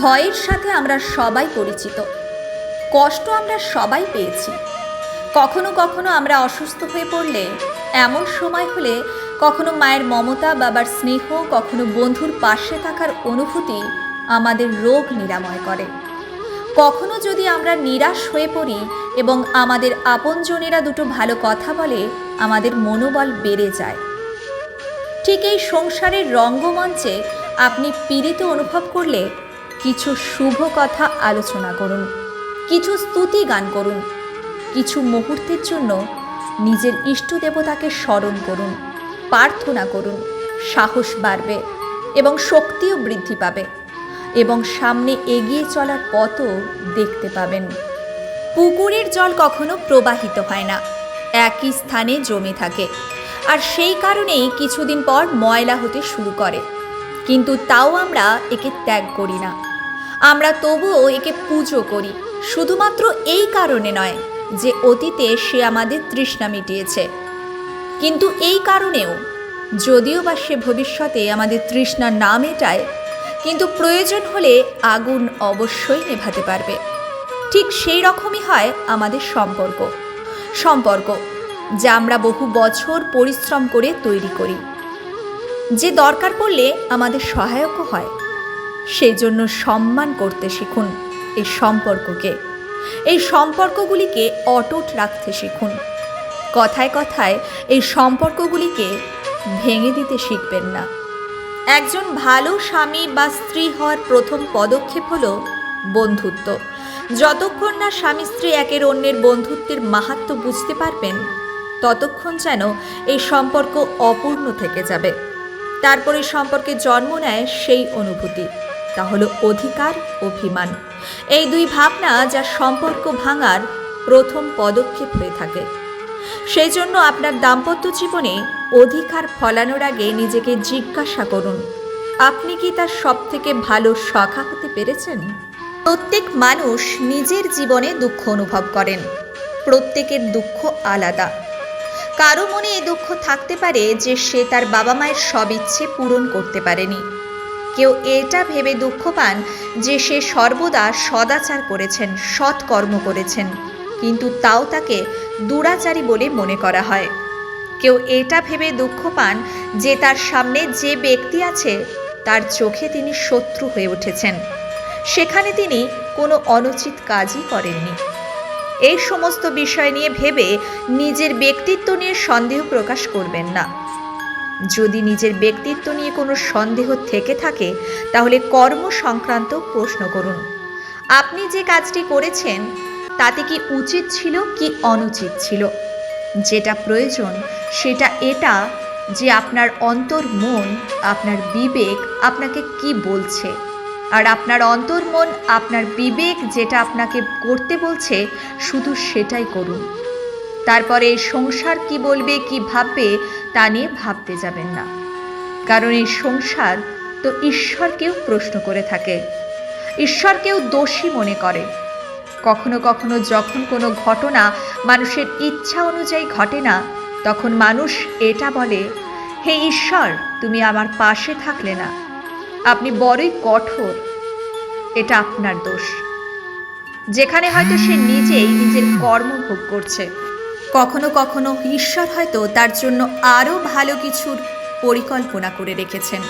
ভয়ের সাথে আমরা সবাই পরিচিত। কষ্ট আমরা সবাই পেয়েছি। কখনো কখনো আমরা অসুস্থ হয়ে পড়লে, এমন সময় হলে কখনো মায়ের মমতা, বাবার স্নেহ, কখনো বন্ধুর পাশে থাকার অনুভূতি আমাদের রোগ নিরাময় করে। কখনো যদি আমরা নিরাশ হয়ে পড়ি এবং আমাদের আপনজনেরা দুটো ভালো কথা বলে, আমাদের মনোবল বেড়ে যায়। ঠিক এই সংসারের রঙ্গমঞ্চে আপনি পীড়িত অনুভব করলে কিছু শুভ কথা আলোচনা করুন, কিছু স্তুতি গান করুন, কিছু মুহূর্তের জন্য নিজের ইষ্ট দেবতাকে স্মরণ করুন, প্রার্থনা করুন, সাহস বাড়বে এবং শক্তিও বৃদ্ধি পাবে এবং সামনে এগিয়ে চলার পথও দেখতে পাবেন। পুকুরের জল কখনো প্রবাহিত হয় না, একই স্থানে জমে থাকে আর সেই কারণেই কিছুদিন পর ময়লা হতে শুরু করে, কিন্তু তাও আমরা একে ত্যাগ করি না। আমরা তবুও একে পুজো করি। শুধুমাত্র এই কারণে নয় যে অতীতে সে আমাদের তৃষ্ণা মিটিয়েছে। কিন্তু এই কারণেও, যদিও বা সে ভবিষ্যতে আমাদের তৃষ্ণা না মেটায়, কিন্তু প্রয়োজন হলে আগুন অবশ্যই নেভাতে পারবে। ঠিক সেই রকমই হয় আমাদের সম্পর্ক। সম্পর্ক, যা আমরা বহু বছর পরিশ্রম করে তৈরি করি। যে দরকার পড়লে আমাদের সহায়কও হয়। সেই জন্য সম্মান করতে শিখুন এই সম্পর্ককে। এই সম্পর্কগুলিকে অটুট রাখতে শিখুন। কথায় কথায় এই সম্পর্কগুলিকে ভেঙে দিতে শিখবেন না। একজন ভালো স্বামী বা স্ত্রী হওয়ার প্রথম পদক্ষেপ হল বন্ধুত্ব। যতক্ষণ না স্বামী স্ত্রী একের অন্যের বন্ধুত্বের মাহাত্ম্য বুঝতে পারবেন, ততক্ষণ যেন এই সম্পর্ক অপূর্ণ থেকে যাবে। তারপরে সম্পর্কে জন্ম নেয় সেই অনুভূতি। তা হলো অধিকার অভিমান। এই দুই ভাবনা যা সম্পর্ক ভাঙার প্রথম পদক্ষেপ হয়ে থাকে। সেই জন্য আপনার দাম্পত্য জীবনে অধিকার ফলানোর আগে নিজেকে জিজ্ঞাসা করুন, আপনি কি তার সব থেকে ভালো সখা হতে পেরেছেন? প্রত্যেক মানুষ নিজের জীবনে দুঃখ অনুভব করেন। প্রত্যেকের দুঃখ আলাদা। কারও মনে এই দুঃখ থাকতে পারে যে সে তার বাবা মায়ের সব ইচ্ছে পূরণ করতে পারেনি। কেউ এটা ভেবে দুঃখ পান যে সে সর্বদা সদাচার করেছেন, সৎকর্ম করেছেন। কিন্তু তাও তাকে দুরাচারী বলে মনে করা হয়। কেউ এটা ভেবে দুঃখ পান যে তার সামনে যে ব্যক্তি আছে, তার চোখে তিনি শত্রু হয়ে উঠেছেন। সেখানে তিনি কোনো অনুচিত কাজই করেননি। এই সমস্ত বিষয় নিয়ে ভেবে নিজের ব্যক্তিত্ব নিয়ে সন্দেহ প্রকাশ করবেন না। যদি নিজের ব্যক্তিত্ব নিয়ে কোনো সন্দেহ থেকে থাকে, তাহলে কর্ম সংক্রান্ত প্রশ্ন করুন। আপনি যে কাজটি করেছেন, তাতে কি উচিত ছিল কি অনুচিত ছিল? যেটা প্রয়োজন, সেটা এটা যে আপনার অন্তর মন আপনার বিবেক আপনাকে কি বলছে? আর আপনার অন্তর মন আপনার বিবেক যেটা আপনাকে করতে বলছে, শুধু সেটাই করুন। তারপরে সংসার কি বলবে, কি ভাববে, তা নিয়ে ভাবতে যাবেন না। কারণ এই সংসার তো ঈশ্বরকেও প্রশ্ন করে থাকে। ঈশ্বরকেও দোষী মনে করে। কখনো কখনো যখন কোনো ঘটনা মানুষের ইচ্ছা অনুযায়ী ঘটে না, তখন মানুষ এটা বলে, হে ঈশ্বর, তুমি আমার পাশে থাকলে না। আপনি বড়ই কঠোর। এটা আপনার দোষ। যেখানে হয়তো সে নিজেই নিজের কর্ম ভোগ করছে। কখনো কখনো ঈশ্বর হয়তো তার জন্য আরও ভালো কিছুর পরিকল্পনা করে রেখেছেন।